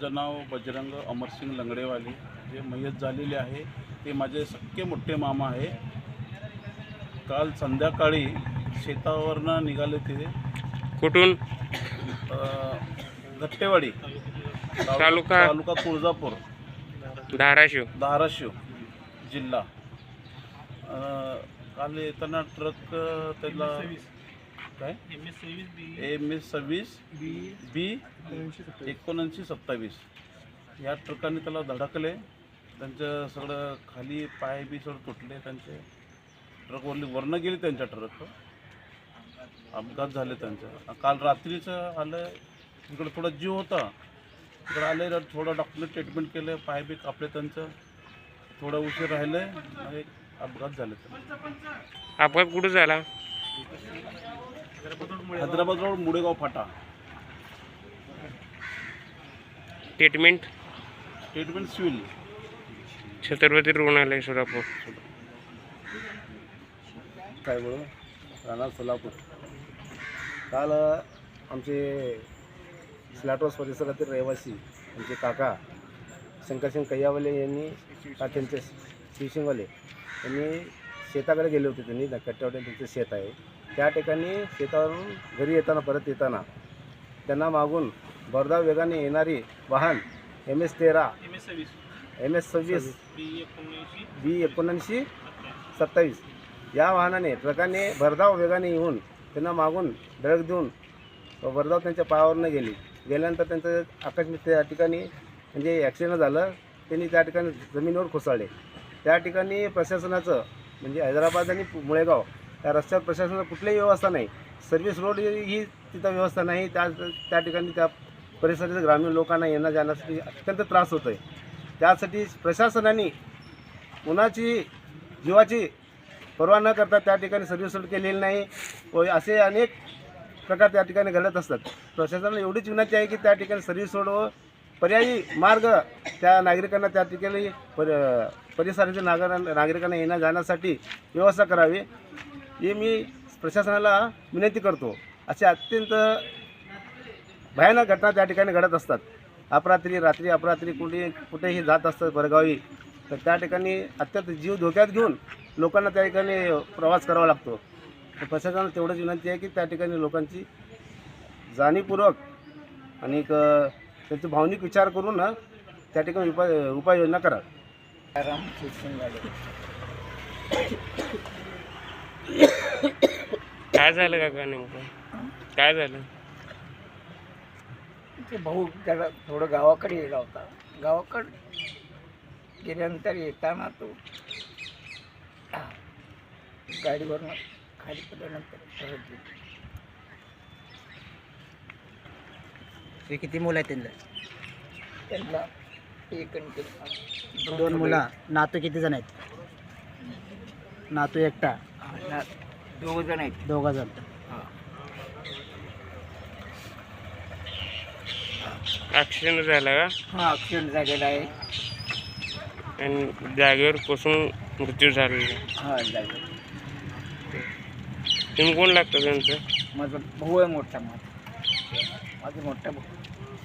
त्यांचं नाव बजरंग अमरसिंग लंगडेवाले. जे मयत झालेले आहे ते माझे सक्के मोठे मामा आहे. काल संध्याकाळी शेतावरनं निघाले ते कुठून? तालु- तालुका? तालुका तुळजापूर. धाराशिव. धाराशिव जिल्हा. काल येताना ट्रक त्याला काय? एम एस सव्वीस बी एकोणऐंशी सत्तावीस. या ट्रकाने त्याला धडकले. त्यांचं सगळं खाली पाय बी सगळं तुटले. त्यांचे ट्रकवरली वरनं गेली त्यांच्या ट्रक अपघात झाले त्यांचं. काल रात्रीचं आलं इकडं थोडा जीव होता. इकडं आले तर थोडं डॉक्टरने ट्रीटमेंट केलं पाय बी कापले त्यांचं. थोडं उशीर राहिले आणि अपघात झाले त्यांचे. अपघात कुठं झाला? हैदराबाद रोड मुडेगाव फाटा. ट्रीटमेंट? ट्रीटमेंट सिव्हिल छत्रपती रुग्णालय सोलापूर. काय बोलू? राहणार सोलापूर. काल आमचे स्लॅटोस परिसरातील रहिवासी आमचे काका शंकरसिंग कैयावाले यांनी का त्यांचे शिवसिंगवाले यांनी शेताकडे गेले होते त्यांनी कट्ट्यावर त्यांचं शेत आहे. त्या ठिकाणी शेतावरून घरी येताना परत येताना त्यांना मागून भरधाव वेगाने येणारी वाहन एम एस तेरा एम एस सव्वीस. बी एकोणऐंशी. सत्तावीस. या वाहनाने ट्रकाने भरधाव वेगाने येऊन त्यांना मागून धडक देऊन भरधाव त्यांच्या पायावरनं गेली. गेल्यानंतर त्यांचं आकस्मिक त्या ठिकाणी म्हणजे ॲक्सिडेंट झालं. त्यांनी त्या ठिकाणी जमिनीवर कोसळले. त्या ठिकाणी प्रशासनाचं म्हणजे हैदराबाद आणि मुळेगाव त्या रस्त्यावर प्रशासनाचं कुठलीही व्यवस्था नाही. सर्व्हिस रोड ही तिथं व्यवस्था नाही. त्या त्या ठिकाणी त्या परिसरातील ग्रामीण लोकांना येण्या जाण्यासाठी अत्यंत त्रास होतो आहे त्यासाठी प्रशासनाने कुणाची जीवाची पर्वा न करता त्या ठिकाणी सर्व्हिस केलेली नाही. व असे अनेक प्रकार त्या ठिकाणी घडत असतात. प्रशासनाला एवढीच विनंती आहे की त्या ठिकाणी सर्व्हिस रोड व पर्यायी मार्ग त्या नागरिकांना त्या ठिकाणी पर परिसरातील नागर नागरिकांना येण्या जाण्यासाठी व्यवस्था करावी. हे मी प्रशासनाला विनंती करतो. असे अत्यंत भयानक घटना त्या ठिकाणी घडत असतात. अपरात्री रात्री अपरात्री कुठे कुठेही जात असतात परगावी तर त्या ठिकाणी अत्यंत जीव धोक्यात घेऊन लोकांना त्या ठिकाणी प्रवास करावा लागतो. तर प्रशासनाला तेवढंच विनंती आहे की त्या ठिकाणी लोकांची जाणीवपूर्वक आणि एक, भावनिक विचार करून ना त्या ठिकाणी उपाय उपाययोजना करा. काय झालं काका नेमकं? काय झालं? ते भाऊ जरा थोडं गावाकडे गेला होता. गावाकडे गेल्यानंतर येताना तो गाडीवरनं खाली पडल्यानंतर परत गेला. ते किती मुलं आहेत त्यांना त्यांना एक आणि ते दोन मुलं. नातू किती जण आहेत? नातू एकटा. दोघ जण आहेत. दोघा जण. ॲक्सिडेंट झाला का? हा ॲक्सिडेंट झालेला आहे. आणि जागेवर कोसून मृत्यू झालेला हा तुम्ही कोण लागतं त्यांचं? माझा भाऊ आहे मोठा माझा. माझा मोठा भाऊ.